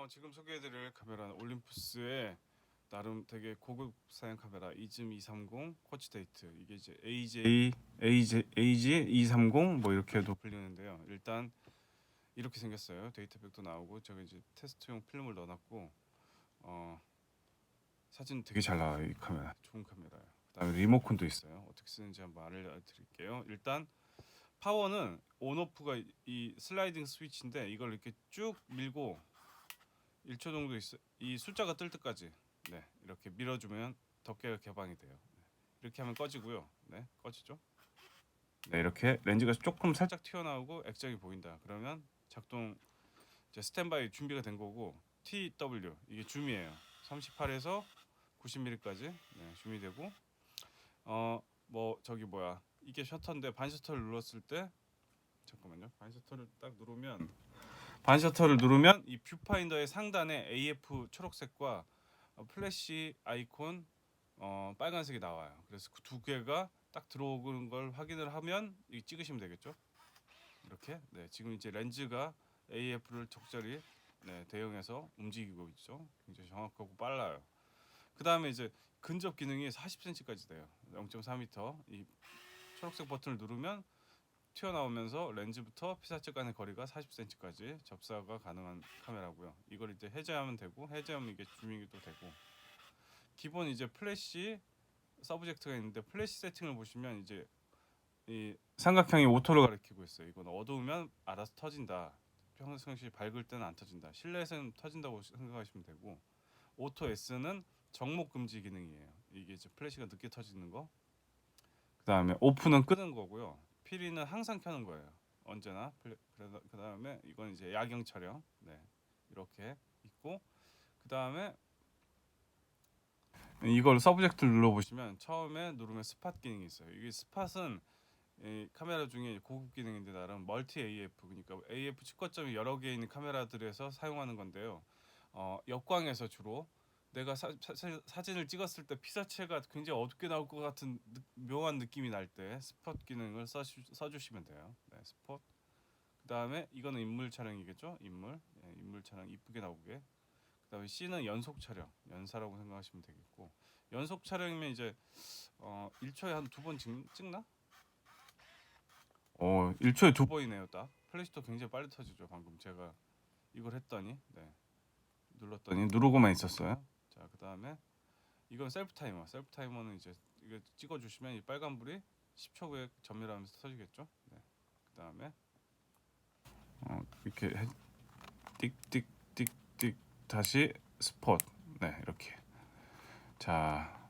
어, 지금 소개해드릴 카메라는 올림푸스의 나름 되게 고급 사양 카메라 이즘 230 코치 데이트 이게 이제 AJ AJ AG 230 뭐 이렇게도 불리는데요. 일단 이렇게 생겼어요. 데이터백도 나오고 제가 이제 테스트용 필름을 넣어놨고 어, 사진 되게 잘 나와요 이 카메라 좋은 카메라예요. 그다음에 리모컨도 있어요. 어떻게 쓰는지 한번 알려드릴게요. 일단 파워는 온오프가 이- 이 슬라이딩 스위치인데 이걸 이렇게 쭉 밀고 1초 정도 있어 이 숫자가 뜰 때까지 네 이렇게 밀어주면 덮개가 개방이 돼요. 네, 이렇게 하면 꺼지고요. 네 꺼지죠. 네 이렇게 렌즈가 조금 살짝 튀어나오고 액정이 보인다. 그러면 작동 이제 스탠바이 준비가 된 거고 TW 이게 줌이에요. 38에서 90mm까지 네, 줌이 되고 어 뭐 저기 뭐야 이게 셔터인데 반 셔터를 눌렀을 때 잠깐만요 반 셔터를 딱 누르면 반 셔터를 누르면 이 뷰파인더의 상단에 AF 초록색과 어, 플래시 아이콘 어, 빨간색이 나와요. 그래서 그 두 개가 딱 들어오는 걸 확인을 하면 이 찍으시면 되겠죠. 이렇게 네 지금 이제 렌즈가 AF를 적절히 네, 대응해서 움직이고 있죠. 굉장히 정확하고 빨라요. 그 다음에 이제 근접 기능이 40cm까지 돼요. 0.4m 이 초록색 버튼을 누르면 튀어나오면서 렌즈부터 피사체 간의 거리가 40cm까지 접사가 가능한 카메라고요. 이걸 이제 해제하면 되고 해제하면 이게 줌이기도 되고 기본 이제 플래시 서브젝트가 있는데 플래시 세팅을 보시면 이제 이 삼각형이 오토를 가리키고 있어요. 이건 어두우면 알아서 터진다. 평상시 밝을 때는 안 터진다. 실내에서는 터진다고 생각하시면 되고 오토 S는 정목 금지 기능이에요. 이게 이제 플래시가 늦게 터지는 거. 그다음에 오프는 끄는 거고요. 피리는 항상 켜는 거예요. 언제나. 그래서 그다음에 이건 이제 야경 촬영. 네. 이렇게 있고 그 다음에 이걸 서브젝트를 눌러 보시면 처음에 누르면 스팟 기능이 있어요. 이게 스팟은 이 카메라 중에 고급 기능인데 나름 멀티 AF 그러니까 AF 치과점이 여러 개 있는 카메라들에서 사용하는 건데요. 어, 역광에서 주로 내가 사, 진을 찍었을 때 피사체가 굉장히 어둡게 나올 것 같은 느, 묘한 느낌이 날 때 스팟 기능을 써주, 써주시면 돼요. 네, 스팟. 그 다음에 이거는 인물 촬영이겠죠? 인물, 예, 인물 촬영 이쁘게 나오게. 그 다음에 C는 연속 촬영, 연사라고 생각하시면 되겠고 연속 촬영이면 이제 어, 1초에 한 두 번 찍나? 어, 1초에 두 번이네요, 딱. 플래시도 굉장히 빨리 터지죠. 방금 제가 이걸 했더니, 네. 눌렀더니 누르고만 있었어요. 자, 그 다음에 이건 셀프 타이머. 셀프 타이머는 이제 이거 찍어 주시면 이 빨간 불이 10초 후에 전멸하면서 터지겠죠. 네. 그 다음에 어, 이렇게 해, 띡띡띡띡 다시 스폿. 네, 이렇게. 자,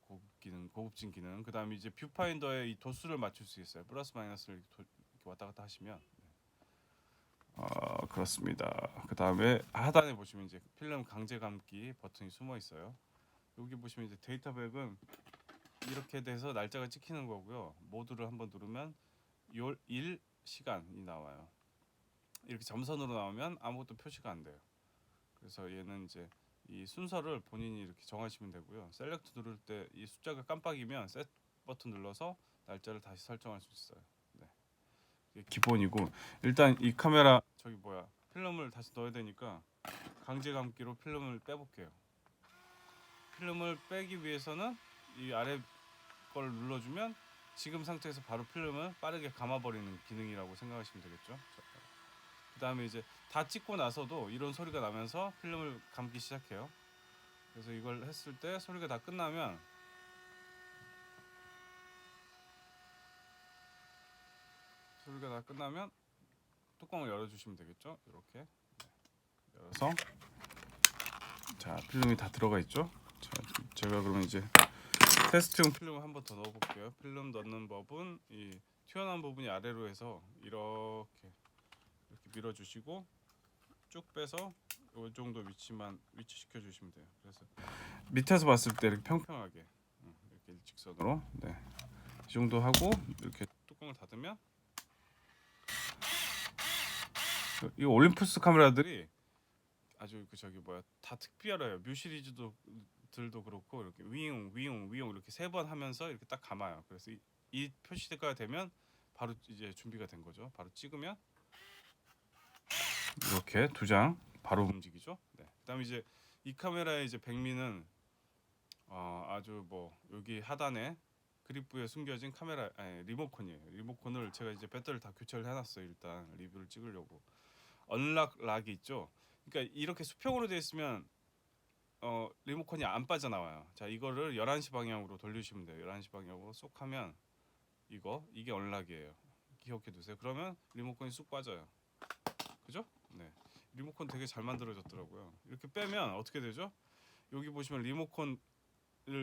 고급 기능, 고급진 기능. 그 다음에 이제 뷰파인더의 이 도수를 맞출 수 있어요. 플러스 마이너스를 도, 이렇게 왔다 갔다 하시면 네. 어, 그렇습니다. 그 다음에 하단에 보시면 이제 필름 강제 감기 버튼이 숨어 있어요. 여기 보시면 이제 데이터백은 이렇게 돼서 날짜가 찍히는 거고요. 모드를 한번 누르면 요, 일 시간이 나와요. 이렇게 점선으로 나오면 아무것도 표시가 안 돼요. 그래서 얘는 이제 이 순서를 본인이 이렇게 정하시면 되고요. 셀렉트 누를 때 이 숫자가 깜빡이면 셋 버튼 눌러서 날짜를 다시 설정할 수 있어요. 기본이고 일단 이 카메라 저기 뭐야 필름을 다시 넣어야 되니까 강제 감기로 필름을 빼볼게요. 필름을 빼기 위해서는 이 아래 걸 눌러주면 지금 상태에서 바로 필름을 빠르게 감아버리는 기능이라고 생각하시면 되겠죠. 그 다음에 이제 다 찍고 나서도 이런 소리가 나면서 필름을 감기 시작해요. 그래서 이걸 했을 때 소리가 다 끝나면 소리가 다 끝나면 뚜껑을 열어주시면 되겠죠. 이렇게 네. 열어서 자 필름이 다 들어가 있죠. 자 제가 그러면 이제 테스트용 필름을 한 번 더 넣어볼게요. 필름 넣는 법은 이 튀어나온 부분이 아래로 해서 이렇게 이렇게 밀어주시고 쭉 빼서 이 정도 위치만 위치시켜 주시면 돼요. 그래서 밑에서 봤을 때 이렇게 평평하게 음, 이렇게 일직선으로 네. 이 정도 하고 이렇게 뚜껑을 닫으면 그- 이 올림푸스 카메라들이 아주 그 저기 뭐야 다 특별해요. 뮤 시리즈도 들도 그렇고 이렇게 위용 위용 위용 이렇게 세 번 하면서 이렇게 딱 감아요. 그래서 이, 이 표시가 되면 바로 이제 준비가 된 거죠. 바로 찍으면 이렇게 두 장 바로 움직이죠. 네. 그다음에 이제 이 카메라의 이제 백미는 어, 아주 뭐 여기 하단에 그립부에 숨겨진 카메라 아니 리모컨이에요. 리모컨을 제가 이제 배터리를 다 교체를 해놨어요. 일단 리뷰를 찍으려고 언락 락이 있죠. 그러니까 이렇게 수평으로 되어 있으면 어 리모컨이 안 빠져나와요. 자 이거를 11시 방향으로 돌리시면 돼요. 11시 방향으로 쏙 하면 이거 이게 언락이에요. 기억해 두세요. 그러면 리모컨이 쑥 빠져요. 그죠? 네. 리모컨 되게 잘 만들어졌더라고요. 이렇게 빼면 어떻게 되죠? 여기 보시면 리모컨을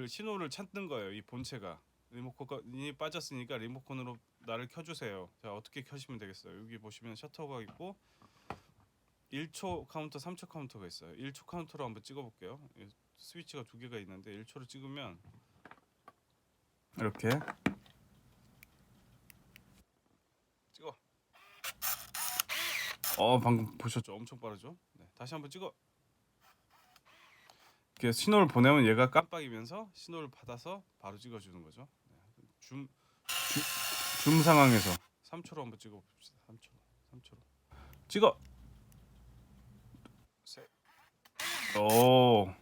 신호를 찾는 거예요. 이 본체가 리모컨이 빠졌으니까 리모컨으로 나를 켜주세요. 자 어떻게 켜시면 되겠어요? 여기 보시면 셔터가 있고 1초 카운터, 3초 카운터가 있어요. 1초 카운터로 한번 찍어볼게요. 이 스위치가 두 개가 있는데 1초로 찍으면 이렇게 찍어. 어 방금 보셨죠? 엄청 빠르죠? 네, 다시 한번 찍어. 이렇게 신호를 보내면 얘가 깜빡이면서 신호를 받아서 바로 찍어주는 거죠. 네, 줌, 줌, 줌 상황에서 3초로 한번 찍어봅시다. 3초, 3초로 찍어. 셋. 오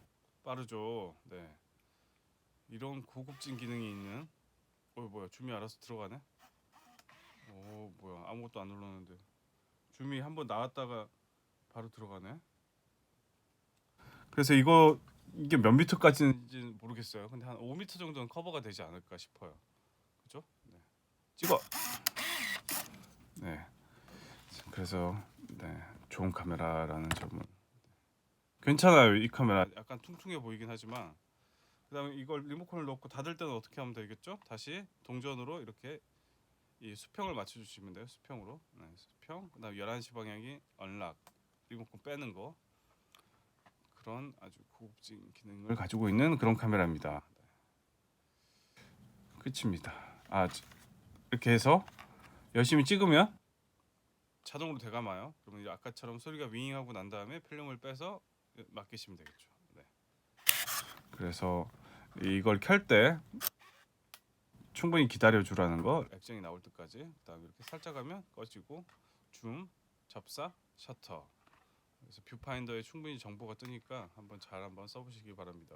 빠르죠. 네. 이런 고급진 기능이 있는. 어 뭐야 줌이 알아서 들어가네. 오 뭐야 아무것도 안 눌렀는데 줌이 한번 나왔다가 바로 들어가네. 그래서 이거 이게 몇 미터까지인지 모르겠어요. 근데 한 5미터 정도는 커버가 되지 않을까 싶어요. 그죠? 네. 찍어. 네. 그래서 네 좋은 카메라라는 점은 괜찮아요 이 카메라. 약간 퉁퉁해 보이긴 하지만. 그다음에 이걸 리모컨을 넣고 닫을 때는 어떻게 하면 되겠죠? 다시 동전으로 이렇게 이 수평을 맞춰주시면 돼요 수평으로. 네, 수평. 그다음 11시 방향이 언락. 리모컨 빼는 거. 그런 아주 고급진 기능을 가지고 있는 그런 카메라입니다. 네. 끝입니다. 아 지- 이렇게 해서 열심히 찍으면 자동으로 되감아요. 그러면 아까처럼 소리가 윙하고 난 다음에 필름을 빼서 맡기시면 되겠죠. 네. 그래서 이걸 켤 때 충분히 기다려 주라는 거 액정이 나올 때까지 그다음에 이렇게 살짝 하면 꺼지고 줌, 접사, 셔터 그래서 뷰파인더에 충분히 정보가 뜨니까 한번 잘 한번 써보시기 바랍니다.